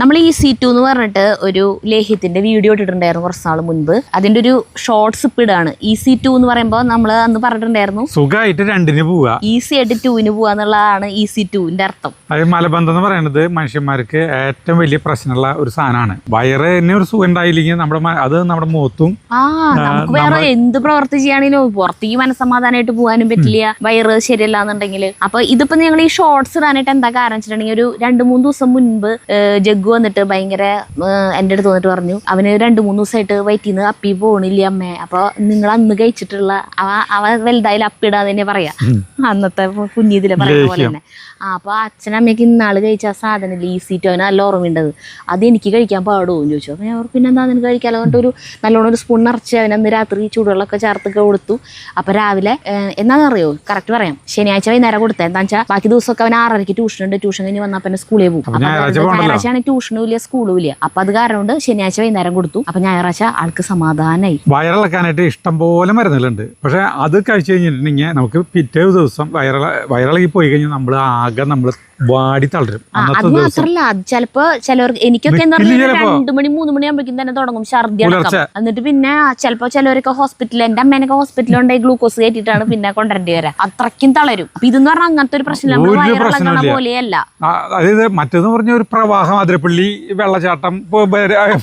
നമ്മൾ ഈ C to എന്ന് പറഞ്ഞിട്ട് ഒരു ലേഹ്യത്തിന്റെ വീഡിയോ ഇട്ടിട്ടുണ്ടായിരുന്നു കുറച്ച് നാൾ മുൻപ്. അതിന്റെ ഒരു ഷോർട്സ് ഇപ്പിടാണ് ഈ സി ടു എന്ന് പറയുമ്പോൾ നമ്മൾ അന്ന് പറഞ്ഞിട്ടുണ്ടായിരുന്നു. സുഖമായിട്ട് രണ്ടിന് പോവുക. ഈസി ആയിട്ട് ടൂവിന് പോവാന്നുള്ളതാണ് ഈ സി ടുവിന്റെ അർത്ഥം. അത് മലബന്ധം എന്ന് പറയുന്നത് മനുഷ്യന്മാർക്ക് ഏറ്റവും വലിയ പ്രശ്നമുള്ള ഒരു സാധനമാണ്. വയറ് തന്നെ ഒരു സുഖം ഉണ്ടായില്ലെങ്കിൽ നമ്മുടെ അത് നമ്മുടെ മുഖത്തും ആ നമുക്ക് വേറെ എന്ത് പ്രവർത്തി ചെയ്യാണെങ്കിലും പുറത്തേക്ക് മനസ്സമാധാനമായിട്ട് പോകാനും പറ്റില്ല. വയറ് ശരിയല്ല എന്നുണ്ടെങ്കിൽ അപ്പൊ ഇതിപ്പോ ഞങ്ങൾ ഈ ഷോർട്സ് ഇടാനായിട്ട് എന്താ കാരണം വെച്ചിട്ടുണ്ടെങ്കിൽ ഒരു രണ്ട് മൂന്ന് ദിവസം മുൻപ് ഏഹ്, വന്നിട്ട് ഭയങ്കര എന്റെ അടുത്ത് വന്നിട്ട് പറഞ്ഞു അവന് രണ്ട് മൂന്ന് ദിവസമായിട്ട് വയറ്റിൽ നിന്ന് അപ്പി പോണില്ല അമ്മേ? അപ്പൊ നിങ്ങൾ അന്ന് കഴിച്ചിട്ടുള്ള അവ വലുതായാലും അപ്പിടാന്ന് തന്നെ പറയാ. അന്നത്തെ കുഞ്ഞിതിലെ പറയുന്ന പോലെ തന്നെ. ആ അപ്പൊ അച്ഛനമ്മയ്ക്ക് ഇന്നാൾ കഴിച്ച ആ സാധനം ഈ സീറ്റ് അവന് നല്ല ഓർമ്മയുണ്ടത്. അത് എനിക്ക് കഴിക്കാൻ പാടുമോ എന്ന് ചോദിച്ചു. അപ്പോൾ ഞാൻ പിന്നെ എന്താ അതിന് കഴിക്കാമല്ലോ പറഞ്ഞിട്ട് ഒരു നല്ലോണം ഒരു സ്പൂൺ നിറച്ച് അവൻ അന്ന് രാത്രി ചൂടുവെള്ളമൊക്കെ ചേർത്ത് കൊടുത്തു. അപ്പോൾ രാവിലെ എന്നാന്ന് എന്നാണെന്നറിയോ കറക്റ്റ് പറയാം. ശനിയാഴ്ച വൈകുന്നേരം കൊടുത്തത് എന്താ വെച്ചാൽ ബാക്കി ദിവസമൊക്കെ അവൻ ആറരയ്ക്ക് ട്യൂഷൻ ഉണ്ട് ട്യൂഷൻ കഴിഞ്ഞ് വന്നാൽ പിന്നെ സ്കൂളിൽ പോകും. അപ്പൊ ട്യൂഷനും ഇല്ല സ്കൂളും ഇല്ല. അപ്പൊ അത് കാരണം കൊണ്ട് ശനിയാഴ്ച വൈകുന്നേരം കൊടുത്തു. അപ്പൊ ഞായറാഴ്ച ആൾക്ക് സമാധാനമായി വയറിളക്കാനായിട്ട് ഇഷ്ടം പോലെ മരുന്നുകളുണ്ട്. പക്ഷെ അത് കഴിച്ചു കഴിഞ്ഞിട്ടുണ്ടെങ്കിൽ നമുക്ക് പിറ്റേ ദിവസം വയറിള വയറിളകി പോയി കഴിഞ്ഞാൽ നമ്മൾ ആകെ നമ്മൾ വാടി തളരും. അത് മാത്രല്ല അത് ചിലപ്പോ ചിലവർക്ക് എനിക്കൊക്കെ എന്താ. രണ്ടു മണി മൂന്ന് മണി ആകുമ്പോഴേക്കും തന്നെ തുടങ്ങും ഛർദി എന്നിട്ട് പിന്നെ ചിലപ്പോ ചിലവരൊക്കെ ഹോസ്പിറ്റലിൽ എന്റെ അമ്മേനൊക്കെ ഹോസ്പിറ്റലിൽ ഉണ്ടായി ഗ്ലൂക്കോസ് കയറ്റിട്ടാണ് പിന്നെ കൊണ്ടുവരേണ്ടി വരാം. അത്രയ്ക്കും തളരും. അപ്പൊ ഇതെന്ന് പറഞ്ഞാൽ അങ്ങനത്തെ ഒരു പ്രശ്നം. പോലെയല്ല. അതായത് മറ്റേന്ന് പറഞ്ഞ ഒരു പ്രവാഹം അതിരപ്പള്ളി വെള്ളച്ചാട്ടം ഇപ്പോൾ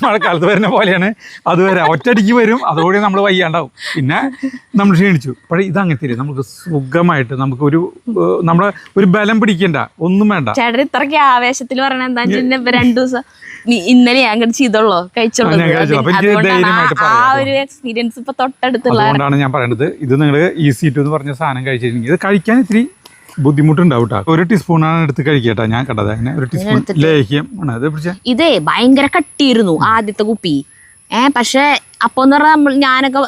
മഴക്കാലത്ത് വരുന്ന പോലെയാണ്. അത് വരാം ഒറ്റയടിക്ക് വരും. അതോടെ നമ്മൾ വയ്യാണ്ടാവും. പിന്നെ നമ്മൾ ക്ഷീണിച്ചു. പക്ഷേ ഇത് അങ്ങനത്തെ നമുക്ക് സുഖമായിട്ട് നമുക്ക് ഒരു നമ്മളെ ഒരു ബലം പിടിക്കണ്ട. ഒന്നും വേണ്ട. ചേട്ടൻ ഇത്രയ്ക്ക് ആവേശത്തിൽ പറയണ എന്താ രണ്ടു ദിവസം ഇന്നലെ അങ്ങോട്ട് ചെയ്തോളൂ? കഴിച്ചോളൂ. ആ, ഒരു എക്സ്പീരിയൻസ് ഇപ്പൊ തൊട്ടടുത്തുള്ള അതുകൊണ്ടാണ് ഞാൻ പറയുന്നത് ഇത് നിങ്ങൾ ഈസി ടു എന്ന് പറഞ്ഞ സാധനം കഴിച്ചിട്ടുണ്ടെങ്കിൽ ഇത് കഴിക്കാൻ ഇത്തിരി ബുദ്ധിമുട്ടുണ്ടാവും കേട്ടോ ഒരു ടീസ്പൂണാണ് എടുത്ത് കഴിക്കട്ടെ ഞാൻ കണ്ടത്. അങ്ങനെ ഒരു ടീസ്പൂൺ ലേഹ്യം. ആണ്? അത് പിടിച്ച? ഇതേ ഭയങ്കര കട്ടിയിരുന്നു ആദ്യത്തെ കുപ്പി. ഏ പക്ഷെ അപ്പൊ എന്ന് പറഞ്ഞാൽ ഞാനൊക്കെ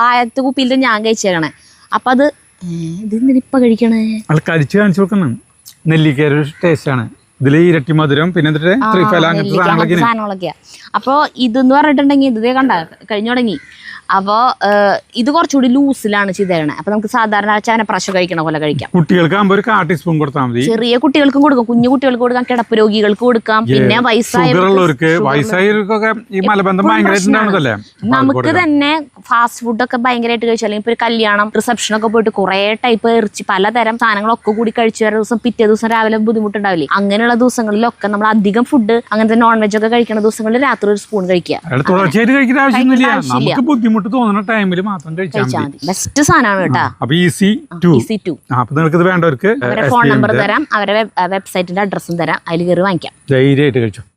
ആദ്യത്തെ കുപ്പിയിൽ ഞാൻ കഴിച്ചേക്കണേ. അപ്പൊ അത് ഏ, ഇത് ഇപ്പൊ കഴിക്കണേ? അത് കരിച്ച് കാണിച്ചു കൊടുക്കണം. നെല്ലിക്കയുടെ ഒരു ടേസ്റ്റ് ആണ്. ഇതിൽ ഇരട്ടി മധുരം പിന്നെ സാധനങ്ങളൊക്കെയാ. അപ്പൊ ഇതെന്ന് പറഞ്ഞിട്ടുണ്ടെങ്കിൽ ഇതേ കണ്ട കഴിഞ്ഞു തുടങ്ങി. അപ്പോ ഏഹ്, ഇത് കുറച്ചുകൂടി ലൂസിലാണ് ചെയ്തേരണേ അപ്പൊ നമുക്ക് സാധാരണ ചാനപ്രാശം കഴിക്കണ പോലെ കഴിക്കാം. കുട്ടികൾക്ക് ഒരു കാ ടീസ്പൂൺ കൊടുത്താൽ മതി. ചെറിയ കുട്ടികൾക്കും കൊടുക്കും. കുഞ്ഞു കുട്ടികൾക്ക് കൊടുക്കാം. കിടപ്പ് രോഗികൾക്ക് കൊടുക്കാം. പിന്നെ വയസ്സായവർക്കൊക്കെ നമുക്ക് തന്നെ ഫാസ്റ്റ് ഫുഡൊക്കെ ഒക്കെ ഭയങ്കരമായിട്ട് കഴിച്ചു അല്ലെങ്കിൽ ഇപ്പൊ ഒരു കല്യാണം റിസപ്ഷൻ ഒക്കെ പോയിട്ട് കുറെ ടൈപ്പ് ഇറച്ചി പലതരം സാധനങ്ങളൊക്കെ കൂടി കഴിച്ചു വരുന്ന ദിവസം പിറ്റേ ദിവസം രാവിലെ ബുദ്ധിമുട്ടുണ്ടാവില്ലേ? അങ്ങനെയുള്ള ദിവസങ്ങളിലൊക്കെ നമ്മൾ അധികം ഫുഡ് അങ്ങനത്തെ നോൺ വെജ് ഒക്കെ കഴിക്കുന്ന ദിവസങ്ങളിൽ രാത്രി ഒരു സ്പൂൺ കഴിക്കുക. ബുദ്ധിമുട്ട് തോന്നുന്ന ടൈമിൽ മാത്രം കഴിച്ചാൽ മതി. ബെസ്റ്റ് സാധനമാണ് കേട്ടോ. അപ്പൊ ഈസി ടു ഈസി ടു അപ്പൊ നിങ്ങൾക്ക് ഇത് വേണ്ടവർക്ക് ഫോൺ നമ്പർ തരാം അവരുടെ വെബ്സൈറ്റിന്റെ അഡ്രസ്സും തരാം. അതിൽ കയറി വാങ്ങിക്കാം. ധൈര്യമായിട്ട് കഴിച്ചു.